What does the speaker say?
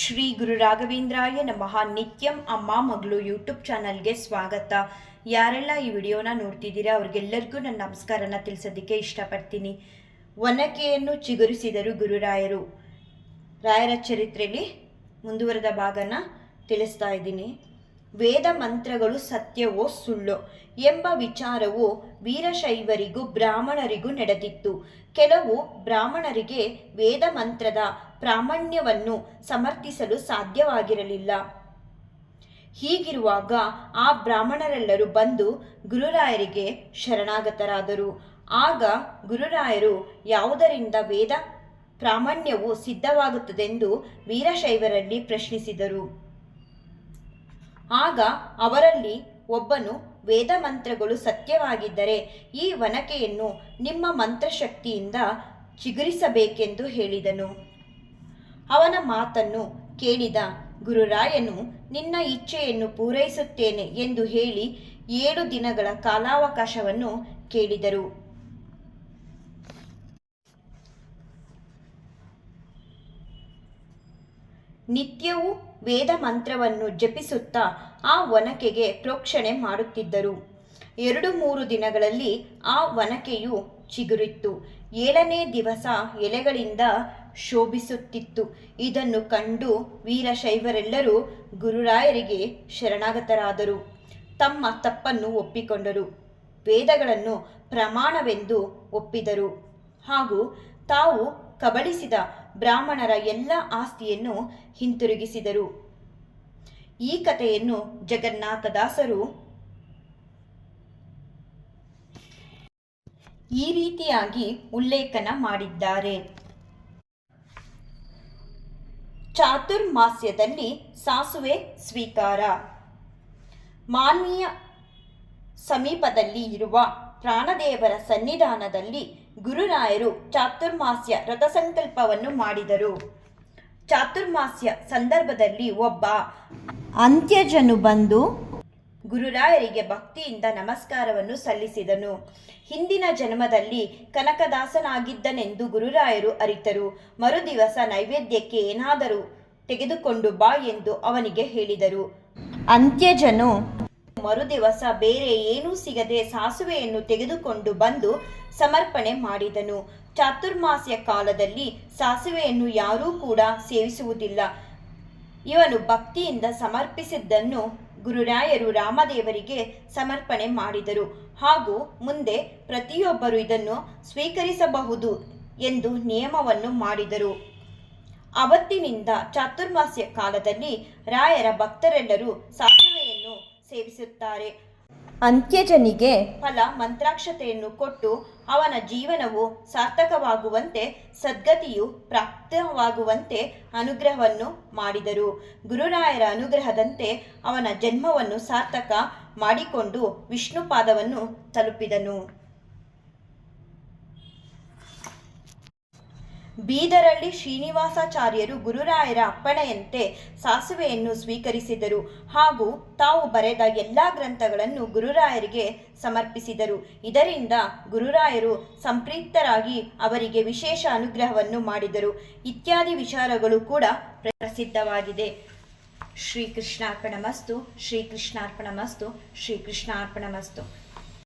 ಶ್ರೀ ಗುರು ರಾಘವೇಂದ್ರಾಯ ನಮಃ. ನಿತ್ಯಂ ಅಮ್ಮ ಮಗಳು ಯೂಟ್ಯೂಬ್ ಚಾನಲ್ಗೆ ಸ್ವಾಗತ. ಯಾರೆಲ್ಲ ಈ ವಿಡಿಯೋನ ನೋಡ್ತಿದ್ದೀರಾ, ಅವ್ರಿಗೆಲ್ಲರಿಗೂ ನನ್ನ ನಮಸ್ಕಾರನ ತಿಳಿಸೋದಕ್ಕೆ ಇಷ್ಟಪಡ್ತೀನಿ. ಒನಕೆಯನ್ನು ಚಿಗುರಿಸಿದರು ಗುರುರಾಯರು. ರಾಯರ ಚರಿತ್ರೆಯಲ್ಲಿ ಮುಂದುವರೆದ ಭಾಗನ ತಿಳಿಸ್ತಾ ಇದ್ದೀನಿ. ವೇದ ಮಂತ್ರಗಳು ಸತ್ಯವೋ ಸುಳ್ಳೋ ಎಂಬ ವಿಚಾರವು ವೀರಶೈವರಿಗೂ ಬ್ರಾಹ್ಮಣರಿಗೂ ನಡೆದಿತ್ತು. ಕೆಲವು ಬ್ರಾಹ್ಮಣರಿಗೆ ವೇದ ಮಂತ್ರದ ಪ್ರಾಮಾಣ್ಯವನ್ನು ಸಮರ್ಥಿಸಲು ಸಾಧ್ಯವಾಗಿರಲಿಲ್ಲ. ಹೀಗಿರುವಾಗ ಆ ಬ್ರಾಹ್ಮಣರೆಲ್ಲರೂ ಬಂದು ಗುರುರಾಯರಿಗೆ ಶರಣಾಗತರಾದರು. ಆಗ ಗುರುರಾಯರು, ಯಾವುದರಿಂದ ವೇದ ಪ್ರಾಮಾಣ್ಯವು ಸಿದ್ಧವಾಗುತ್ತದೆಂದು ವೀರಶೈವರಲ್ಲಿ ಪ್ರಶ್ನಿಸಿದರು. ಆಗ ಅವರಲ್ಲಿ ಒಬ್ಬನು, ವೇದ ಮಂತ್ರಗಳು ಸತ್ಯವಾಗಿದ್ದರೆ ಈ ವನಕೆಯನ್ನು ನಿಮ್ಮ ಮಂತ್ರಶಕ್ತಿಯಿಂದ ಚಿಗುರಿಸಬೇಕೆಂದು ಹೇಳಿದನು. ಅವನ ಮಾತನ್ನು ಕೇಳಿದ ಗುರುರಾಯನು, ನಿನ್ನ ಇಚ್ಛೆಯನ್ನು ಪೂರೈಸುತ್ತೇನೆ ಎಂದು ಹೇಳಿ ಏಳು ದಿನಗಳ ಕಾಲಾವಕಾಶವನ್ನು ಕೇಳಿದರು. ನಿತ್ಯವೂ ವೇದ ಮಂತ್ರವನ್ನು ಜಪಿಸುತ್ತಾ ಆ ವನಕೆಗೆ ಪ್ರೋಕ್ಷಣೆ ಮಾಡುತ್ತಿದ್ದರು. ಎರಡು ಮೂರು ದಿನಗಳಲ್ಲಿ ಆ ವನಕೆಯು ಚಿಗುರಿತ್ತು. ಏಳನೇ ದಿವಸ ಎಲೆಗಳಿಂದ ಶೋಭಿಸುತ್ತಿತ್ತು. ಇದನ್ನು ಕಂಡು ವೀರಶೈವರೆಲ್ಲರೂ ಗುರುರಾಯರಿಗೆ ಶರಣಾಗತರಾದರು. ತಮ್ಮ ತಪ್ಪನ್ನು ಒಪ್ಪಿಕೊಂಡರು. ವೇದಗಳನ್ನು ಪ್ರಮಾಣವೆಂದು ಒಪ್ಪಿದರು. ಹಾಗೂ ತಾವು ಕಬಳಿಸಿದ ಬ್ರಾಹ್ಮಣರ ಎಲ್ಲ ಆಸ್ತಿಯನ್ನು ಹಿಂತಿರುಗಿಸಿದರು. ಈ ಕಥೆಯನ್ನು ಜಗನ್ನಾಥದಾಸರು ಈ ರೀತಿಯಾಗಿ ಉಲ್ಲೇಖನ ಮಾಡಿದ್ದಾರೆ. ಚಾತುರ್ಮಾಸ್ಯದಲ್ಲಿ ಸಾಸುವೆ ಸ್ವೀಕಾರ. ಮಾನ್ವೀಯ ಸಮೀಪದಲ್ಲಿ ಇರುವ ಪ್ರಾಣದೇವರ ಸನ್ನಿಧಾನದಲ್ಲಿ ಗುರುರಾಯರು ಚಾತುರ್ಮಾಸ್ಯ ರಥಸಂಕಲ್ಪವನ್ನು ಮಾಡಿದರು. ಚಾತುರ್ಮಾಸ್ಯ ಸಂದರ್ಭದಲ್ಲಿ ಒಬ್ಬ ಅಂತ್ಯಜನು ಬಂದು ಗುರುರಾಯರಿಗೆ ಭಕ್ತಿಯಿಂದ ನಮಸ್ಕಾರವನ್ನು ಸಲ್ಲಿಸಿದನು. ಹಿಂದಿನ ಜನ್ಮದಲ್ಲಿ ಕನಕದಾಸನಾಗಿದ್ದನೆಂದು ಗುರುರಾಯರು ಅರಿತರು. ಮರುದಿವಸ ನೈವೇದ್ಯಕ್ಕೆ ಏನಾದರೂ ತೆಗೆದುಕೊಂಡು ಬಾ ಎಂದು ಅವನಿಗೆ ಹೇಳಿದರು. ಅಂತ್ಯಜನು, ಮರುದಿವಸ ಬೇರೆ ಏನೂ ಸಿಗದೆ ಸಾಸುವೆಯನ್ನು ತೆಗೆದುಕೊಂಡು ಬಂದು ಸಮರ್ಪಣೆ ಮಾಡಿದನು. ಚಾತುರ್ಮಾಸ್ಯ ಕಾಲದಲ್ಲಿ ಸಾಸುವೆಯನ್ನು ಯಾರೂ ಕೂಡ ಸೇವಿಸುವುದಿಲ್ಲ. ಇವನು ಭಕ್ತಿಯಿಂದ ಸಮರ್ಪಿಸಿದ್ದನ್ನು ಗುರುರಾಯರು ರಾಮದೇವರಿಗೆ ಸಮರ್ಪಣೆ ಮಾಡಿದರು. ಹಾಗೂ ಮುಂದೆ ಪ್ರತಿಯೊಬ್ಬರು ಇದನ್ನು ಸ್ವೀಕರಿಸಬಹುದು ಎಂದು ನಿಯಮವನ್ನು ಮಾಡಿದರು. ಅವತ್ತಿನಿಂದ ಚಾತುರ್ಮಾಸ್ಯ ಕಾಲದಲ್ಲಿ ರಾಯರ ಭಕ್ತರೆಲ್ಲರೂ ಸಾಸಿವೆಯನ್ನು ಸೇವಿಸುತ್ತಾರೆ. ಅಂತ್ಯಜನಿಗೆ ಫಲ ಮಂತ್ರಾಕ್ಷತೆಯನ್ನು ಕೊಟ್ಟು ಅವನ ಜೀವನವು ಸಾರ್ಥಕವಾಗುವಂತೆ, ಸದ್ಗತಿಯು ಪ್ರಾಪ್ತವಾಗುವಂತೆ ಅನುಗ್ರಹವನ್ನು ಮಾಡಿದರು. ಗುರುರಾಯರ ಅನುಗ್ರಹದಂತೆ ಅವನ ಜನ್ಮವನ್ನು ಸಾರ್ಥಕ ಮಾಡಿಕೊಂಡು ವಿಷ್ಣುಪಾದವನ್ನು ತಲುಪಿದನು. ಬೀದರಲ್ಲಿ ಶ್ರೀನಿವಾಸಾಚಾರ್ಯರು ಗುರುರಾಯರ ಅಪ್ಪಣೆಯಂತೆ ಸಾಸುವೆಯನ್ನು ಸ್ವೀಕರಿಸಿದರು ಹಾಗೂ ತಾವು ಬರೆದ ಎಲ್ಲ ಗ್ರಂಥಗಳನ್ನು ಗುರುರಾಯರಿಗೆ ಸಮರ್ಪಿಸಿದರು. ಇದರಿಂದ ಗುರುರಾಯರು ಸಂಪ್ರೀತರಾಗಿ ಅವರಿಗೆ ವಿಶೇಷ ಅನುಗ್ರಹವನ್ನು ಮಾಡಿದರು. ಇತ್ಯಾದಿ ವಿಚಾರಗಳು ಕೂಡ ಪ್ರಸಿದ್ಧವಾಗಿದೆ. ಶ್ರೀಕೃಷ್ಣಾರ್ಪಣಮಸ್ತು ಶ್ರೀಕೃಷ್ಣಾರ್ಪಣಮಸ್ತು ಶ್ರೀಕೃಷ್ಣಾರ್ಪಣಮಸ್ತು.